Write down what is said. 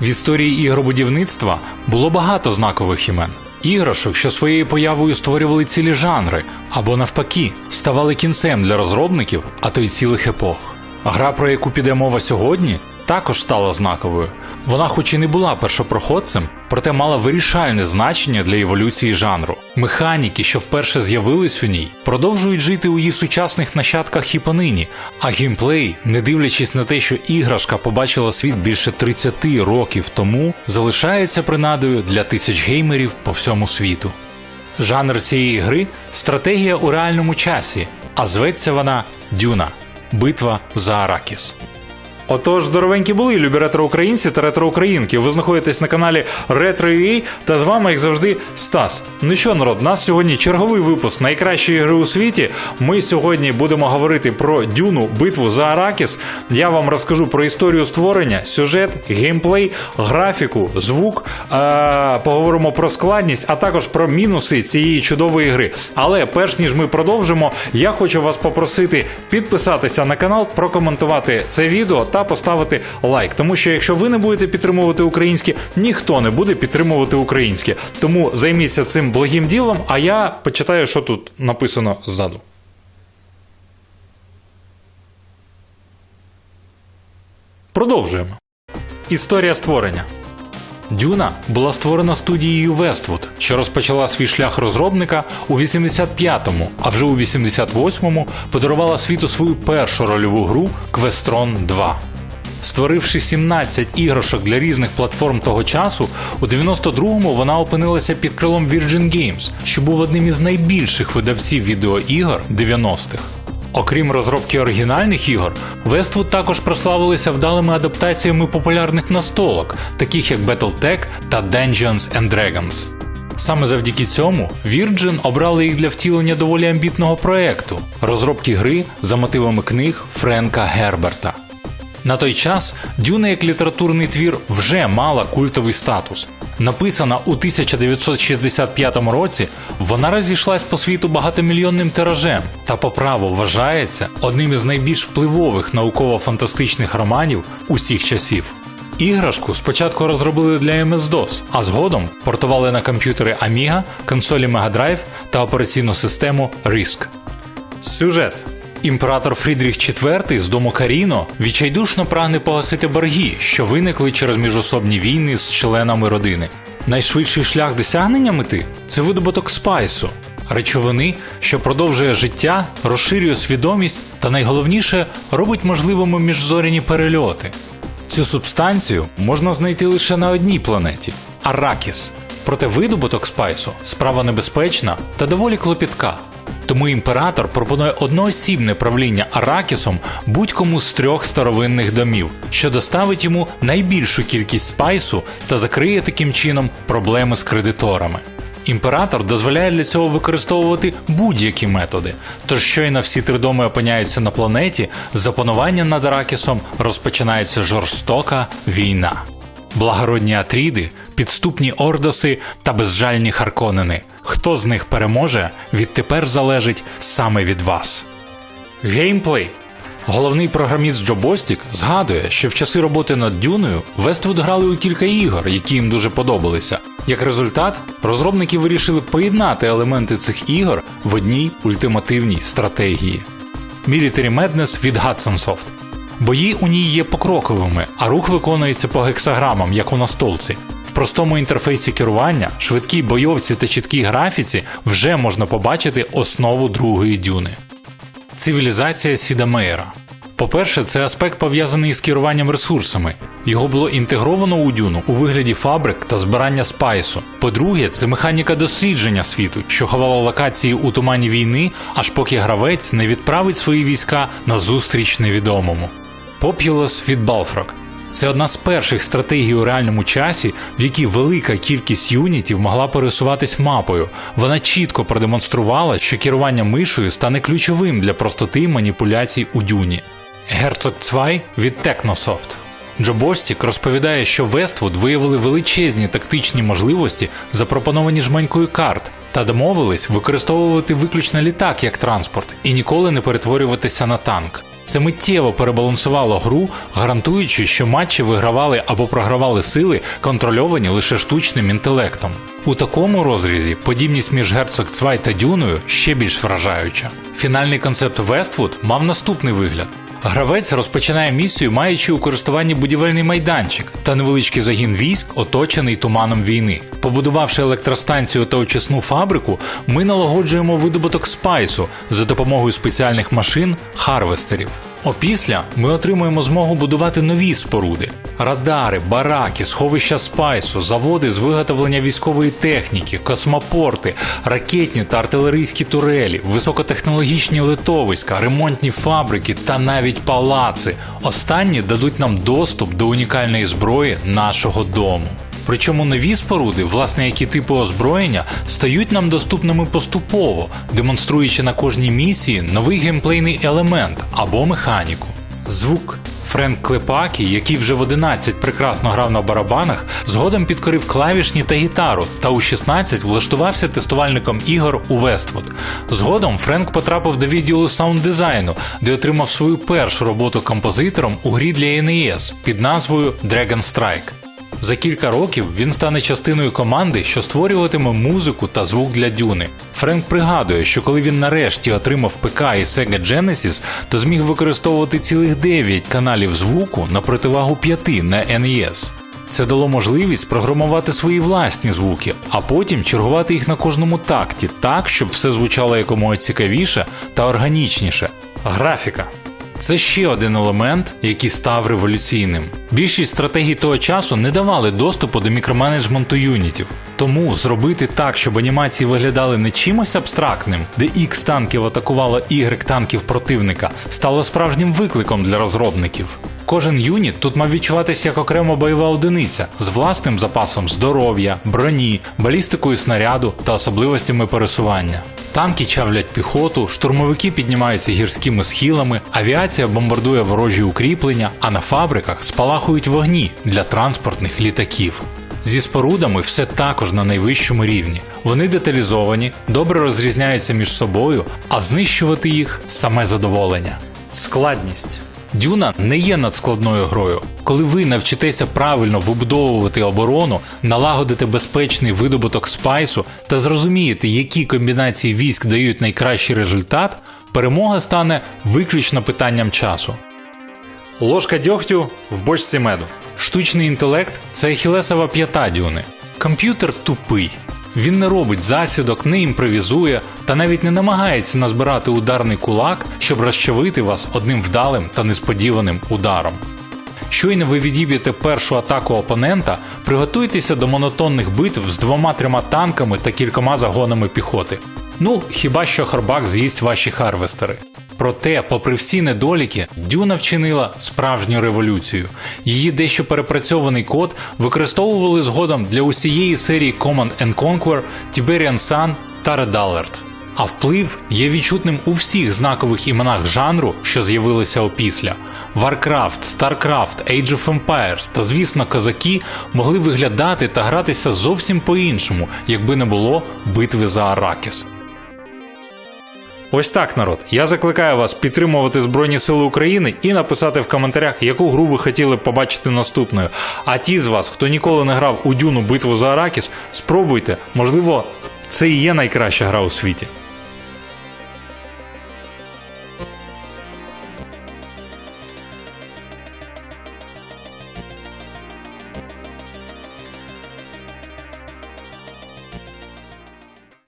В історії ігробудівництва було багато знакових імен. Іграшок, що своєю появою створювали цілі жанри, або навпаки, ставали кінцем для розробників, а то й цілих епох. Гра, про яку піде мова сьогодні, також стала знаковою. Вона, хоч і не була першопроходцем, проте мала вирішальне значення для еволюції жанру. Механіки, що вперше з'явились у ній, продовжують жити у її сучасних нащадках і понині. А геймплей, не дивлячись на те, що іграшка побачила світ більше 30 років тому, залишається принадою для тисяч геймерів по всьому світу. Жанр цієї гри стратегія у реальному часі, а зветься вона Дюна Битва за Аракіс. Отож, здоровенькі були, любі ретро-українці та ретро-українки. Ви знаходитесь на каналі Retro.ua та з вами, як завжди, Стас. Ну що, народ, у нас сьогодні черговий випуск найкращої гри у світі. Ми сьогодні будемо говорити про Дюну, битву за Аракіс. Я вам розкажу про історію створення, сюжет, геймплей, графіку, звук. Е- поговоримо про складність, а також про мінуси цієї чудової гри. Але перш ніж ми продовжимо, я хочу вас попросити підписатися на канал, прокоментувати це відео та поставити лайк. Тому що якщо ви не будете підтримувати українське, ніхто не буде підтримувати українське. Тому займіться цим благим ділом, а я почитаю, що тут написано ззаду. Продовжуємо. Історія створення. Дюна була створена студією Westwood, що розпочала свій шлях розробника у 85-му, а вже у 88-му подарувала світу свою першу рольову гру Questron 2. Створивши 17 іграшок для різних платформ того часу, у 92-му вона опинилася під крилом Virgin Games, що був одним із найбільших видавців відеоігор 90-х. Окрім розробки оригінальних ігор, Westwood також прославилися вдалими адаптаціями популярних настолок, таких як Battletech та Dungeons and Dragons. Саме завдяки цьому Virgin обрали їх для втілення доволі амбітного проекту розробки гри за мотивами книг Френка Герберта. На той час Дюна як літературний твір вже мала культовий статус. Написана у 1965 році, вона розійшлась по світу багатомільйонним тиражем та по праву вважається одним із найбільш впливових науково-фантастичних романів усіх часів. Іграшку спочатку розробили для MS-DOS, а згодом портували на комп'ютери Amiga, консолі Mega Drive та операційну систему RISC. Сюжет Імператор Фрідріх IV з дому Каріно відчайдушно прагне погасити борги, що виникли через міжособні війни з членами родини. Найшвидший шлях досягнення мети це видобуток спайсу, речовини, що продовжує життя, розширює свідомість та найголовніше робить можливими міжзоряні перельоти. Цю субстанцію можна знайти лише на одній планеті Аракіс. Проте видобуток спайсу справа небезпечна та доволі клопітка. Тому імператор пропонує одноосібне правління Аракісом будь-кому з трьох старовинних домів, що доставить йому найбільшу кількість спайсу та закриє таким чином проблеми з кредиторами. Імператор дозволяє для цього використовувати будь-які методи. Тож щойно всі три доми опиняються на планеті, за панування над Аракісом розпочинається жорстока війна. Благородні Атріди, підступні ордоси та безжальні Харконени. Хто з них переможе, відтепер залежить саме від вас. Геймплей. Головний програміст Джо Бостік згадує, що в часи роботи над Дюною Westwood грали у кілька ігор, які їм дуже подобалися. Як результат, розробники вирішили поєднати елементи цих ігор в одній ультимативній стратегії. Military Madness від Hudson Soft. Бої у ній є покроковими, а рух виконується по гексаграмам, як у настолці. Простому інтерфейсі керування, швидкій бойовці та чіткій графіці вже можна побачити основу другої дюни. Цивілізація Сіда Мейера. По-перше, це аспект пов'язаний з керуванням ресурсами. Його було інтегровано у дюну у вигляді фабрик та збирання спайсу. По-друге, це механіка дослідження світу, що ховала локації у тумані війни, аж поки гравець не відправить свої війська на зустріч невідомому. Populous від Balfrog. Це одна з перших стратегій у реальному часі, в якій велика кількість юнітів могла пересуватись мапою. Вона чітко продемонструвала, що керування мишою стане ключовим для простоти маніпуляцій у дюні. Герцог Цвай від Technosoft. Джо Бостік розповідає, що Westwood виявили величезні тактичні можливості, запропоновані жменькою карт, та домовились використовувати виключно літак як транспорт і ніколи не перетворюватися на танк. Це миттєво перебалансувало гру, гарантуючи, що матчі вигравали або програвали сили, контрольовані лише штучним інтелектом. У такому розрізі подібність між Герцог Цвай та Дюною ще більш вражаюча. Фінальний концепт Вествуд мав наступний вигляд. Гравець розпочинає місію, маючи у користуванні будівельний майданчик та невеличкий загін військ, оточений туманом війни. Побудувавши електростанцію та очисну фабрику, ми налагоджуємо видобуток спайсу за допомогою спеціальних машин харвестерів. Опісля ми отримуємо змогу будувати нові споруди: радари, бараки, сховища спайсу, заводи з виготовлення військової техніки, космопорти, ракетні та артилерійські турелі, високотехнологічні литовиська, ремонтні фабрики та навіть палаци. Останні дадуть нам доступ до унікальної зброї нашого дому. Причому нові споруди, власне, які типи озброєння, стають нам доступними поступово, демонструючи на кожній місії новий геймплейний елемент або механіку. Звук. Френк Клепакі, який вже в 11 прекрасно грав на барабанах, згодом підкорив клавішні та гітару, та у 16 влаштувався тестувальником ігор у Вествуд. Згодом Френк потрапив до відділу саунд-дизайну, де отримав свою першу роботу композитором у грі для NES під назвою Dragon Strike. За кілька років він стане частиною команди, що створюватиме музику та звук для дюни. Френк пригадує, що коли він нарешті отримав ПК і Sega Genesis, то зміг використовувати цілих 9 каналів звуку на противагу 5 на NES. Це дало можливість програмувати свої власні звуки, а потім чергувати їх на кожному такті, так, щоб все звучало якомога цікавіше та органічніше. Графіка. Це ще один елемент, який став революційним. Більшість стратегій того часу не давали доступу до мікроменеджменту юнітів. Тому зробити так, щоб анімації виглядали не чимось абстрактним, де X танків атакувало Y танків противника, стало справжнім викликом для розробників. Кожен юніт тут мав відчуватися як окрема бойова одиниця з власним запасом здоров'я, броні, балістикою снаряду та особливостями пересування. Танки чавлять піхоту, штурмовики піднімаються гірськими схилами, авіація бомбардує ворожі укріплення, а на фабриках спалахують вогні для транспортних літаків. Зі спорудами все також на найвищому рівні. Вони деталізовані, добре розрізняються між собою, а знищувати їх саме задоволення. Складність. Дюна не є надскладною грою. Коли ви навчитеся правильно вибудовувати оборону, налагодите безпечний видобуток спайсу та зрозумієте, які комбінації військ дають найкращий результат, перемога стане виключно питанням часу. Ложка дьогтю в бочці меду. Штучний інтелект це ахілесова п'ята дюни. Комп'ютер тупий. Він не робить засідок, не імпровізує та навіть не намагається назбирати ударний кулак, щоб розчавити вас одним вдалим та несподіваним ударом. Щойно ви відіб'єте першу атаку опонента, приготуйтеся до монотонних битв з двома-трьома танками та кількома загонами піхоти. Ну, хіба що Харбак з'їсть ваші харвестери. Проте, попри всі недоліки, Дюна вчинила справжню революцію. Її дещо перепрацьований код використовували згодом для усієї серії Command and Conquer, Tiberian Sun та Red Alert. А вплив є відчутним у всіх знакових іменах жанру, що з'явилися опісля. Warcraft, StarCraft, Age of Empires та, звісно, козаки могли виглядати та гратися зовсім по-іншому, якби не було битви за Аракіс. Ось так, народ. Я закликаю вас підтримувати Збройні Сили України і написати в коментарях, яку гру ви хотіли побачити наступною. А ті з вас, хто ніколи не грав у Дюну битву за Аракіс, спробуйте, можливо, це і є найкраща гра у світі.